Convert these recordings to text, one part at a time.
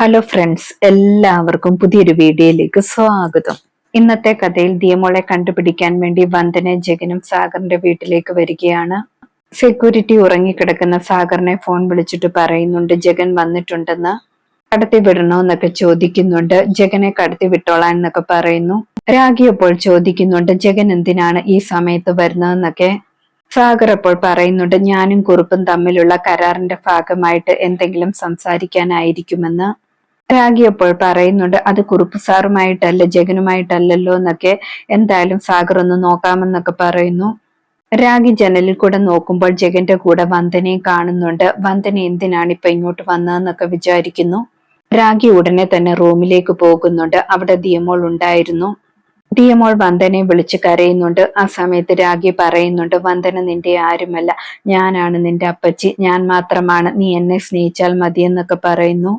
Hello friends എല്ലാവർക്കും പുതിയൊരു വീഡിയോയിലേക്ക് സ്വാഗതം. ഇന്നത്തെ കഥയിൽ ദിയമോളെ കണ്ടുപിടിക്കാൻ വേണ്ടി വന്ദന ജഗനും സാഗറിന്റെ വീട്ടിലേക്ക് വരികയാണ്. സെക്യൂരിറ്റി ഉറങ്ങിക്കിടക്കുന്ന സാഗറിനെ ഫോൺ വിളിച്ചിട്ട് പറയുന്നുണ്ട് ജഗൻ വന്നിട്ടുണ്ടെന്ന്. കടത്തി വിടണോ എന്നൊക്കെ ചോദിക്കുന്നുണ്ട്. ജഗനെ കടത്തി വിട്ടോളാൻ എന്നൊക്കെ പറയുന്നു. രാഗി അപ്പോൾ ചോദിക്കുന്നുണ്ട് ജഗൻ എന്തിനാണ് ഈ സമയത്ത് വരുന്നതെന്നൊക്കെ? സാഗർ അപ്പോൾ പറയുന്നുണ്ട് ഞാനും കുറുപ്പും തമ്മിലുള്ള കരാറിന്റെ ഭാഗമായിട്ട് എന്തെങ്കിലും സംസാരിക്കാനായിരിക്കുമെന്ന്. രാഗി അപ്പോൾ പറയുന്നുണ്ട് അത് കുറുപ്പ് സാറുമായിട്ടല്ല ജഗനുമായിട്ടല്ലല്ലോ എന്നൊക്കെ. എന്തായാലും സാഗർ ഒന്ന് നോക്കാമെന്നൊക്കെ പറയുന്നു. രാഗി ജനലിൽ കൂടെ നോക്കുമ്പോൾ ജഗന്റെ കൂടെ വന്ദനെ കാണുന്നുണ്ട്. വന്ദന എന്തിനാണ് ഇപ്പൊ ഇങ്ങോട്ട് വന്നതെന്നൊക്കെ വിചാരിക്കുന്നു. രാഗി ഉടനെ തന്നെ റൂമിലേക്ക് പോകുന്നുണ്ട്. അവിടെ ദിയമോൾ ഉണ്ടായിരുന്നു. ദിയമോൾ വന്ദനെ വിളിച്ച് കരയുന്നുണ്ട്. ആ സമയത്ത് രാഗി പറയുന്നുണ്ട് വന്ദന നിന്റെ ആരുമല്ല. ഞാനാണ് നിന്റെ അപ്പച്ചി. ഞാൻ മാത്രമാണ്. നീ എന്നെ സ്നേഹിച്ചാൽ മതിയെന്നൊക്കെ പറയുന്നു.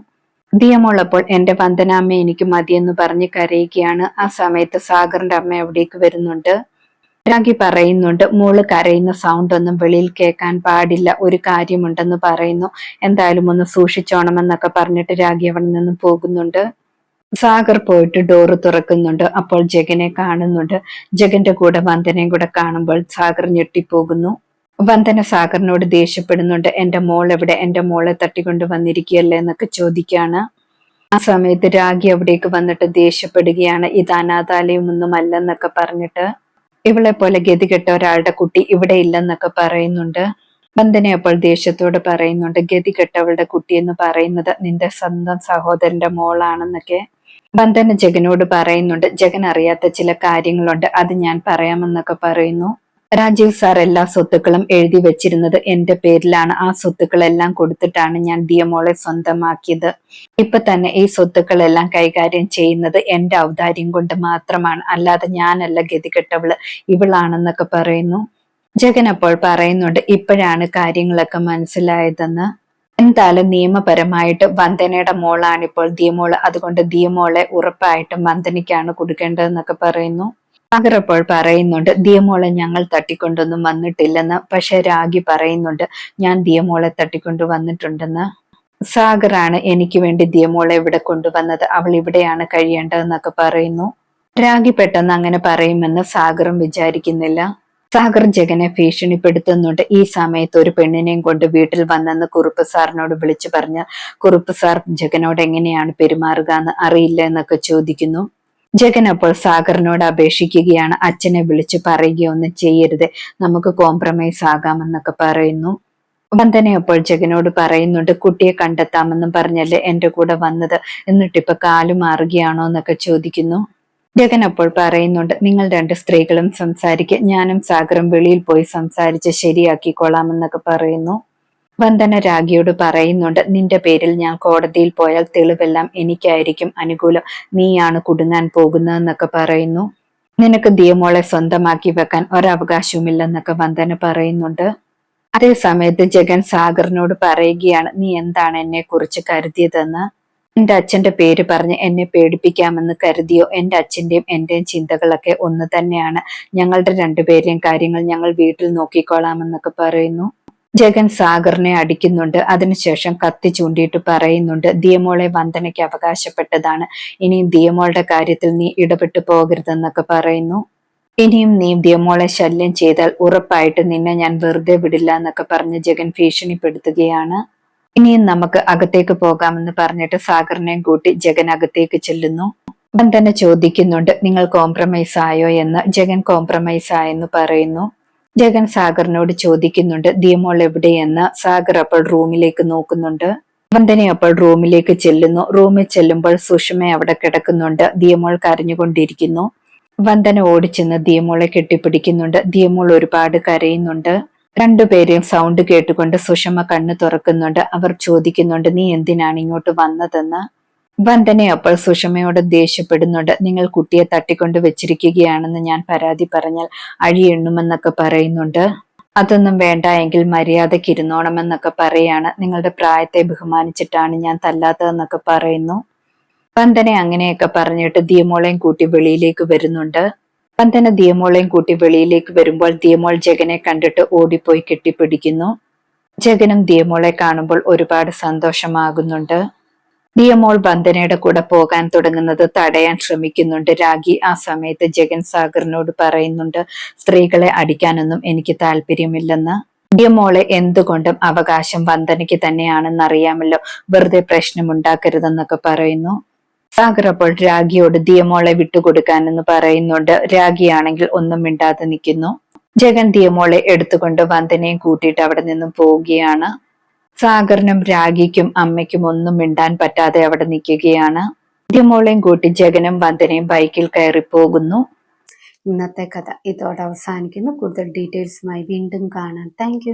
ദിയമോൾ അപ്പോൾ എന്റെ വന്ദനാമ്മ എനിക്ക് മതിയെന്ന് പറഞ്ഞ് കരയുകയാണ്. ആ സമയത്ത് സാഗറിന്റെ അമ്മ അവിടേക്ക് വരുന്നുണ്ട്. രാഗി പറയുന്നുണ്ട് മോൾ കരയുന്ന സൗണ്ട് ഒന്നും വെളിയിൽ കേൾക്കാൻ പാടില്ല. ഒരു കാര്യമുണ്ടെന്ന് പറയുന്നു. എന്തായാലും ഒന്ന് സൂക്ഷിച്ചോണമെന്നൊക്കെ പറഞ്ഞിട്ട് രാഗി അവിടെ നിന്ന് പോകുന്നുണ്ട്. സാഗർ പോയിട്ട് ഡോറ് തുറക്കുന്നുണ്ട്. അപ്പോൾ ജഗനെ കാണുന്നുണ്ട്. ജഗന്റെ കൂടെ വന്ദനയും കൂടെ കാണുമ്പോൾ സാഗർ ഞെട്ടിപ്പോകുന്നു. വന്ദന സാഗറിനോട് ദേഷ്യപ്പെടുന്നുണ്ട്. എന്റെ മോൾ എവിടെ? എന്റെ മോളെ തട്ടിക്കൊണ്ട് വന്നിരിക്കുകയല്ലേ? എന്നൊക്കെ ചോദിക്കുകയാണ്. ആ സമയത്ത് രാഗി അവിടേക്ക് വന്നിട്ട് ദേഷ്യപ്പെടുകയാണ്. ഇത് അനാഥാലയം ഒന്നും അല്ലെന്നൊക്കെ പറഞ്ഞിട്ട് ഇവളെ പോലെ ഗതികെട്ട ഒരാളുടെ കുട്ടി ഇവിടെ ഇല്ലെന്നൊക്കെ പറയുന്നുണ്ട്. വന്ദന അപ്പോൾ ദേഷ്യത്തോട് പറയുന്നുണ്ട്. ഗതികെട്ടവളുടെ കുട്ടി എന്ന് പറയുന്നത് നിന്റെ സ്വന്തം സഹോദരന്റെ മോളാണെന്നൊക്കെ വന്ദന ജഗനോട് പറയുന്നുണ്ട്. ജഗൻ അറിയാത്ത ചില കാര്യങ്ങളുണ്ട്. അത് ഞാൻ പറയാമെന്നൊക്കെ പറയുന്നു. രാജീവ് സാർ എല്ലാ സ്വത്തുക്കളും എഴുതി വെച്ചിരുന്നത് എന്റെ പേരിലാണ്. ആ സ്വത്തുക്കളെല്ലാം കൊടുത്തിട്ടാണ് ഞാൻ ദിയമോളെ സ്വന്തമാക്കിയത്. ഇപ്പൊ തന്നെ ഈ സ്വത്തുക്കളെല്ലാം കൈകാര്യം ചെയ്യുന്നത് എന്റെ ഔദാര്യം കൊണ്ട് മാത്രമാണ്. അല്ലാതെ ഞാനല്ല ഗതികെട്ടവൾ. ഇവളാണെന്നൊക്കെ പറയുന്നു. ജഗൻ അപ്പോൾ പറയുന്നുണ്ട് ഇപ്പോഴാണ് കാര്യങ്ങളൊക്കെ മനസ്സിലായതെന്ന്. എന്തായാലും നിയമപരമായിട്ട് വന്ദനയുടെ മോളാണ് ഇപ്പോൾ ദിയമോൾ. അതുകൊണ്ട് ദിയമോളെ ഉറപ്പായിട്ടും വന്ദനയ്ക്കാണ് കൊടുക്കേണ്ടതെന്നൊക്കെ പറയുന്നു. സാഗർ അപ്പോൾ പറയുന്നുണ്ട് ദിയമോളെ ഞങ്ങൾ തട്ടിക്കൊണ്ടൊന്നും വന്നിട്ടില്ലെന്ന്. പക്ഷെ രാഗി പറയുന്നുണ്ട് ഞാൻ ദിയമോളെ തട്ടിക്കൊണ്ട് വന്നിട്ടുണ്ടെന്ന്. സാഗറാണ് എനിക്ക് വേണ്ടി ദിയമോളെ ഇവിടെ കൊണ്ടുവന്നത്. അവൾ ഇവിടെയാണ് കഴിയേണ്ടതെന്നൊക്കെ പറയുന്നു. രാഗി പെട്ടെന്ന് അങ്ങനെ പറയുമെന്ന് സാഗറും വിചാരിക്കുന്നില്ല. സാഗർ ജഗനെ ഭീഷണിപ്പെടുത്തുന്നുണ്ട്. ഈ സമയത്ത് ഒരു പെണ്ണിനെയും കൊണ്ട് വീട്ടിൽ വന്നെന്ന് കുറുപ്പ് സാറിനോട് വിളിച്ചു പറഞ്ഞ കുറുപ്പ് സാർ ജഗനോട് എങ്ങനെയാണ് പെരുമാറുക എന്ന് അറിയില്ല എന്നൊക്കെ ചോദിക്കുന്നു. ജഗൻ അപ്പോൾ സാഗറിനോട് അപേക്ഷിക്കുകയാണ്. അച്ഛനെ വിളിച്ച് പറയുകയൊന്നും ചെയ്യരുത്. നമുക്ക് കോംപ്രമൈസ് ആകാമെന്നൊക്കെ പറയുന്നു. വന്ദന അപ്പോൾ ജഗനോട് പറയുന്നുണ്ട് കുട്ടിയെ കണ്ടെത്താമെന്നും പറഞ്ഞല്ലേ എന്റെ കൂടെ വന്നത്? എന്നിട്ടിപ്പൊ കാലു മാറുകയാണോ എന്നൊക്കെ ചോദിക്കുന്നു. ജഗൻ അപ്പോൾ പറയുന്നുണ്ട് നിങ്ങൾ രണ്ട് സ്ത്രീകളും സംസാരിക്കുക ഞാനും സാഗറും വെളിയിൽ പോയി സംസാരിച്ച് ശരിയാക്കിക്കൊള്ളാമെന്നൊക്കെ പറയുന്നു. വന്ദന രാഗിയോട് പറയുന്നുണ്ട് നിന്റെ പേരിൽ ഞാൻ കോടതിയിൽ പോയാൽ തെളിവെല്ലാം എനിക്കായിരിക്കും അനുകൂലം. നീയാണ് കുടുങ്ങാൻ പോകുന്നതെന്നൊക്കെ പറയുന്നു. നിനക്ക് ദിയമോളെ സ്വന്തമാക്കി വെക്കാൻ ഒരവകാശവുമില്ലെന്നൊക്കെ വന്ദന പറയുന്നുണ്ട്. അതേ സമയത്ത് ജഗൻ സാഗറിനോട് പറയുകയാണ് നീ എന്താണ് എന്നെ കുറിച്ച് കരുതിയതെന്ന്? എന്റെ അച്ഛന്റെ പേര് പറഞ്ഞ് എന്നെ പേടിപ്പിക്കാമെന്ന് കരുതിയോ? എന്റെ അച്ഛന്റെയും എന്റെയും ചിന്തകളൊക്കെ ഒന്ന് തന്നെയാണ്. ഞങ്ങളുടെ രണ്ടുപേരെയും കാര്യങ്ങൾ ഞങ്ങൾ വീട്ടിൽ നോക്കിക്കോളാമെന്നൊക്കെ പറയുന്നു. ജഗൻ സാഗറിനെ അടിക്കുന്നുണ്ട്. അതിനുശേഷം കത്തി ചൂണ്ടിയിട്ട് പറയുന്നുണ്ട് ദിയമോളെ വന്ദനയ്ക്ക് അവകാശപ്പെട്ടതാണ്. ഇനിയും ദിയമോളുടെ കാര്യത്തിൽ നീ ഇടപെട്ടു പോകരുതെന്നൊക്കെ പറയുന്നു. ഇനിയും നീ ദിയമോളെ ശല്യം ചെയ്താൽ ഉറപ്പായിട്ട് നിന്നെ ഞാൻ വെറുതെ വിടില്ല എന്നൊക്കെ പറഞ്ഞ് ജഗൻ ഭീഷണിപ്പെടുത്തുകയാണ്. ഇനിയും നമുക്ക് അകത്തേക്ക് പോകാമെന്ന് പറഞ്ഞിട്ട് സാഗറിനെയും കൂട്ടി ജഗൻ അകത്തേക്ക് ചെല്ലുന്നു. വന്ദന ചോദിക്കുന്നുണ്ട് നിങ്ങൾ കോംപ്രമൈസ് ആയോ? എന്ന്. ജഗൻ കോംപ്രമൈസ് ആയെന്ന് പറയുന്നു. ജഗൻ സാഗറിനോട് ചോദിക്കുന്നുണ്ട് ദിയമോൾ എവിടെയെന്ന്? സാഗർ അപ്പോൾ റൂമിലേക്ക് നോക്കുന്നുണ്ട്. വന്ദന അപ്പോൾ റൂമിലേക്ക് ചെല്ലുന്നു. റൂമിൽ ചെല്ലുമ്പോൾ സുഷമ അവിടെ കിടക്കുന്നുണ്ട്. ദിയമോൾ കരഞ്ഞുകൊണ്ടിരിക്കുന്നു. വന്ദന ഓടിച്ചെന്ന് ദിയമോളെ കെട്ടിപ്പിടിക്കുന്നുണ്ട്. ദിയമോൾ ഒരുപാട് കരയുന്നുണ്ട്. രണ്ടുപേരെയും സൗണ്ട് കേട്ടുകൊണ്ട് സുഷമ കണ്ണു തുറക്കുന്നുണ്ട്. അവർ ചോദിക്കുന്നുണ്ട് നീ എന്തിനാണ് ഇങ്ങോട്ട് വന്നതെന്ന്? വന്ദന അപ്പോൾ സുഷമയോട് ദേഷ്യപ്പെടുന്നുണ്ട്. നിങ്ങൾ കുട്ടിയെ തട്ടിക്കൊണ്ട് വെച്ചിരിക്കുകയാണെന്ന് ഞാൻ പരാതി പറഞ്ഞാൽ അഴിയെണ്ണുമെന്നൊക്കെ പറയുന്നുണ്ട്. അതൊന്നും വേണ്ട എങ്കിൽ മര്യാദയ്ക്ക് ഇരുന്നോണമെന്നൊക്കെ പറയാണ്. നിങ്ങളുടെ പ്രായത്തെ ബഹുമാനിച്ചിട്ടാണ് ഞാൻ തല്ലാത്തതെന്നൊക്കെ പറയുന്നു. വന്ദന അങ്ങനെയൊക്കെ പറഞ്ഞിട്ട് ദിയമോളെയും കൂട്ടി വെളിയിലേക്ക് വരുന്നുണ്ട്. വന്ദന ദിയമോളെയും കൂട്ടി വെളിയിലേക്ക് വരുമ്പോൾ ദിയമോൾ ജഗനെ കണ്ടിട്ട് ഓടിപ്പോയി കെട്ടിപ്പിടിക്കുന്നു. ജഗനും ദിയമോളെ കാണുമ്പോൾ ഒരുപാട് സന്തോഷമാകുന്നുണ്ട്. ദിയമോൾ വന്ദനയുടെ കൂടെ പോകാൻ തുടങ്ങുന്നത് തടയാൻ ശ്രമിക്കുന്നുണ്ട്. രാഗി ആ സമയത്ത് ജഗൻ സാഗറിനോട് പറയുന്നുണ്ട് സ്ത്രീകളെ അടിക്കാനൊന്നും എനിക്ക് താല്പര്യമില്ലെന്ന്. ദിയമോളെ എന്തുകൊണ്ടും അവകാശം വന്ദനയ്ക്ക് തന്നെയാണെന്ന് അറിയാമല്ലോ. വെറുതെ പ്രശ്നമുണ്ടാക്കരുതെന്നൊക്കെ പറയുന്നു. സാഗർ അപ്പോൾ രാഗിയോട് ദിയമോളെ വിട്ടുകൊടുക്കാനെന്ന് പറയുന്നുണ്ട്. രാഗിയാണെങ്കിൽ ഒന്നും മിണ്ടാതെ നിൽക്കുന്നു. ജഗൻ ദിയമോളെ എടുത്തുകൊണ്ട് വന്ദനയും കൂട്ടിയിട്ട് അവിടെ നിന്നും പോവുകയാണ്. സാഗറിനും രാഗിക്കും അമ്മയ്ക്കും ഒന്നും മിണ്ടാൻ പറ്റാതെ അവിടെ നിൽക്കുകയാണ്. മോളെയും കൂട്ടി ജഗനും വന്ദനയും ബൈക്കിൽ കയറി പോകുന്നു. ഇന്നത്തെ കഥ ഇതോടെ അവസാനിക്കുന്നു. കൂടുതൽ ഡീറ്റെയിൽസുമായി വീണ്ടും കാണാം. താങ്ക്